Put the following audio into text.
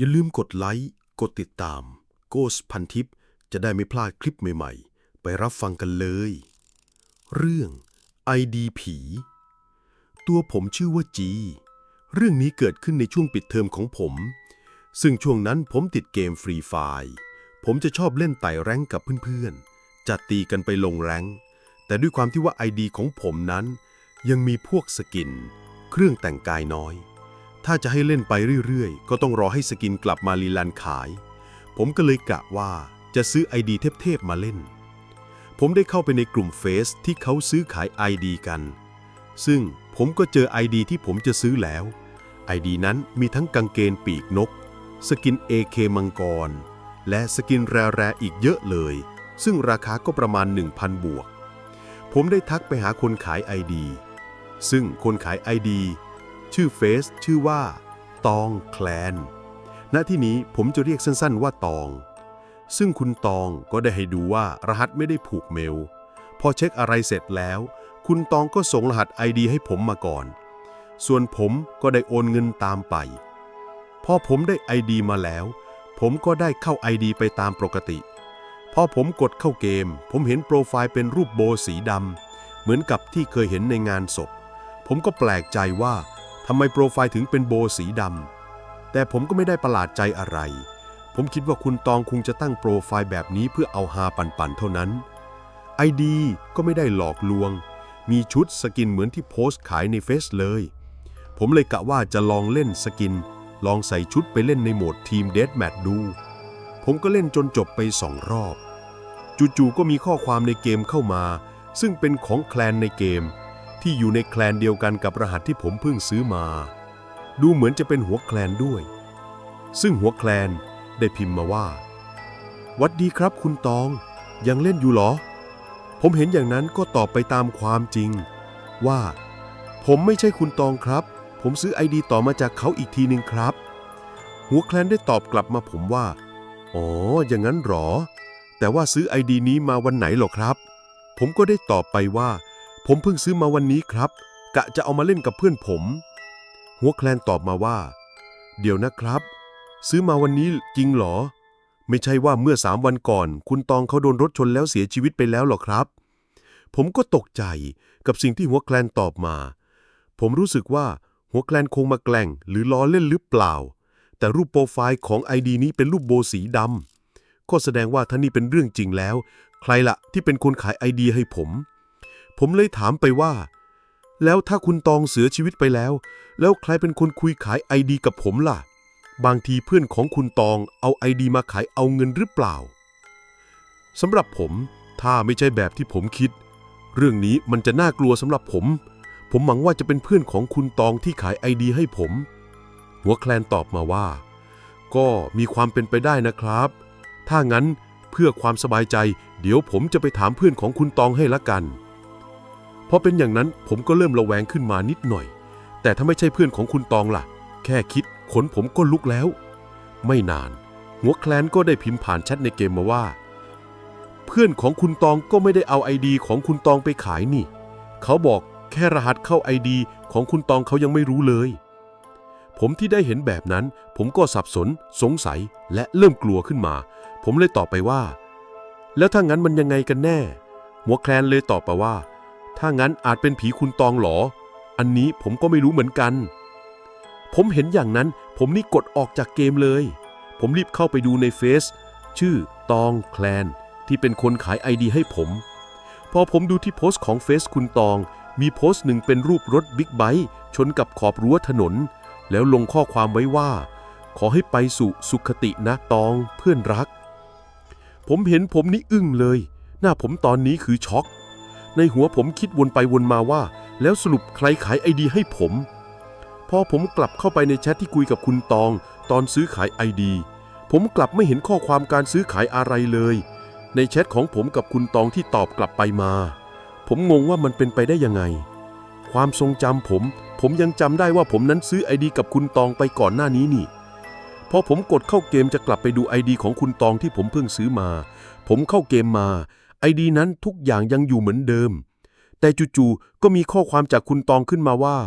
อย่าลืมกดไลค์ กดติดตาม โกสพันทิปจะได้ไม่พลาดคลิปใหม่ๆ ไปรับฟังกันเลย เรื่อง ID ผีตัวผมชื่อว่าจี เรื่องนี้เกิดขึ้นในช่วงปิดเทอมของผม ซึ่งช่วงนั้นผมติดเกมฟรีไฟล์ผมจะชอบเล่นไต่แรงกับเพื่อนๆ จัดตีกันไปลงแรงแต่ด้วยความที่ว่า ID ของผมนั้น ยังมีพวกสกิน เครื่องแต่งกายน้อย ถ้าจะให้เล่นไปเรื่อยๆ ก็ต้องรอให้สกินกลับมารีลันขาย ผมก็เลยกะว่าจะซื้อ ID เทพๆมาเล่น ผมได้เข้าไปในกลุ่มเฟซที่เขาซื้อขาย ID กัน ซึ่งผมก็เจอ ID ที่ผมจะซื้อแล้ว ID นั้นมีทั้งกางเกงปีกนก สกิน AK มังกร และสกินแรๆอีกเยอะเลย ซึ่งราคาก็ประมาณ 1,000 บวก ผมได้ทักไปหาคนขาย ID ซึ่งคนขาย ID ชื่อเฟซชื่อว่า ตองแคลน ณที่นี้ผมจะเรียกสั้นๆว่าตอง ซึ่งคุณตองก็ได้ให้ดูว่ารหัสไม่ได้ผูกเมล พอเช็คอะไรเสร็จแล้ว คุณตองก็ส่งรหัส ID ให้ผมมาก่อน ส่วนผมก็ได้โอนเงินตามไป พอผมได้ ID มาแล้ว ผมก็ได้เข้า ID ไปตามปกติ พอผมกดเข้าเกม ผมเห็นโปรไฟล์เป็นรูปโบสีดำเหมือนกับที่เคยเห็นในงานศพ ผมก็แปลกใจว่า ทำไมโปรไฟล์ถึงเป็นโบสีดำแต่ผมก็ไม่ได้ประหลาดใจอะไร ผมคิดว่าคุณตองคงจะตั้งโปรไฟล์แบบนี้เพื่อเอาฮาปันๆเท่านั้น ID ก็ไม่ได้หลอกลวง มีชุดสกินเหมือนที่โพสต์ขายในเฟซเลย ผมเลยกะว่าจะลองเล่นสกิน ลองใส่ชุดไปเล่นในโหมดทีมเดธแมทดู ผมก็เล่นจนจบไปสองรอบ จู่ๆก็มีข้อความในเกมเข้ามา ซึ่งเป็นของแคลนในเกม ที่อยู่ในแคลนเดียวกันกับรหัสที่ผมเพิ่งซื้อมา ดูเหมือนจะเป็นหัวแคลนด้วย ซึ่งหัวแคลนได้พิมพ์มาว่า วัดดีครับคุณตอง ยังเล่นอยู่เหรอ ผมเห็นอย่างนั้นก็ตอบไปตามความจริง ว่า ผมไม่ใช่คุณตองครับ ผมซื้อไอดีต่อมาจากเขาอีกทีหนึ่งครับ หัวแคลนได้ตอบกลับมาผมว่า อ๋อ อย่างนั้นหรอ แต่ว่าซื้อไอดีนี้มาวันไหนหรอครับ ผมก็ได้ตอบไปว่า ผมเพิ่งซื้อมาวันนี้ครับ กะจะเอามาเล่นกับเพื่อนผม หัวแคลนตอบมาว่า เดี๋ยวนะครับ ซื้อมาวันนี้จริงหรอ ไม่ใช่ว่าเมื่อสามวันก่อน คุณตองเขาโดนรถชนแล้วเสียชีวิตไปแล้วหรอครับ ผมก็ตกใจกับสิ่งที่หัวแคลนตอบมา ผมรู้สึกว่าหัวแคลนคงมาแกล้งหรือล้อเล่นหรือเปล่า แต่รูปโปรไฟล์ของไอดีนี้เป็นรูปโบสีดำก็แสดงว่าถ้านี่เป็นเรื่องจริงแล้ว ใครละที่เป็นคนขายไอดีให้ผม ผมเลยถามไปว่า แล้วถ้าคุณตองเสียชีวิตไปแล้ว แล้วใครเป็นคนคุยขายไอดีกับผมล่ะ บางทีเพื่อนของคุณตองเอาไอดีมาขายเอาเงินหรือเปล่าสำหรับผมถ้าไม่ใช่แบบที่ผมคิด เรื่องนี้มันจะน่ากลัวสำหรับผม ผมหวังว่าจะเป็นเพื่อนของคุณตองที่ขายไอดีให้ผม หัวแคลนตอบมาว่า ก็มีความเป็นไปได้นะครับ ถ้างั้นเพื่อความสบายใจ เดี๋ยวผมจะไปถามเพื่อนของคุณตองให้ละกัน พอเป็นอย่างนั้นผมก็เริ่มระแวงขึ้นมานิดหน่อย แต่ถ้าไม่ใช่เพื่อนของคุณตองล่ะ แค่คิดขนผมก็ลุกแล้ว ไม่นาน หัวแคลนก็ได้พิมพ์ผ่านแชทในเกมมาว่า เพื่อนของคุณตองก็ไม่ได้เอาไอดีของคุณตองไปขายนี่ เขาบอกแค่รหัสเข้าไอดีของคุณตองเขายังไม่รู้เลย ผมที่ได้เห็นแบบนั้น ผมก็สับสน สงสัยและเริ่มกลัวขึ้นมา ผมเลยตอบไปว่า แล้วถ้างั้นมันยังไงกันแน่ หัวแคลนเลยตอบไปว่า ถ้างั้นอาจเป็นผีคุณตองหรอ อันนี้ผมก็ไม่รู้เหมือนกัน ผมเห็นอย่างนั้น ผมนี่กดออกจากเกมเลย ผมรีบเข้าไปดูในเฟซชื่อตองแคลน ที่เป็นคนขายไอดีให้ผม พอผมดูที่โพสต์ของเฟซคุณตอง มีโพสต์หนึ่งเป็นรูปรถบิ๊กไบค์ชนกับขอบรั้วถนน แล้วลงข้อความไว้ว่า ขอให้ไปสู่สุขตินะตองเพื่อนรัก ผมเห็นผมนี่อึ้งเลย หน้าผมตอนนี้คือช็อก ในหัวผมคิดวนไปวนมาว่า แล้วสรุปใครขายไอดีให้ผม พอผมกลับเข้าไปในแชทที่คุยกับคุณตอง ตอนซื้อขายไอดี ผมกลับไม่เห็นข้อความการซื้อขายอะไรเลย ในแชทของผมกับคุณตองที่ตอบกลับไปมา ผมงงว่ามันเป็นไปได้ยังไง ความทรงจำผม ผมยังจำได้ว่าผมนั้นซื้อไอดีกับคุณตองไปก่อนหน้านี้นี่พอผมกดเข้าเกมจะกลับไปดูไอดีของคุณตองที่ผมเพิ่งซื้อมา ผมเข้าเกมมา ไอดีนั้นทุกอย่างยังอยู่เหมือนเดิม แต่จู่ๆก็มีข้อความจากคุณตองขึ้นมาว่า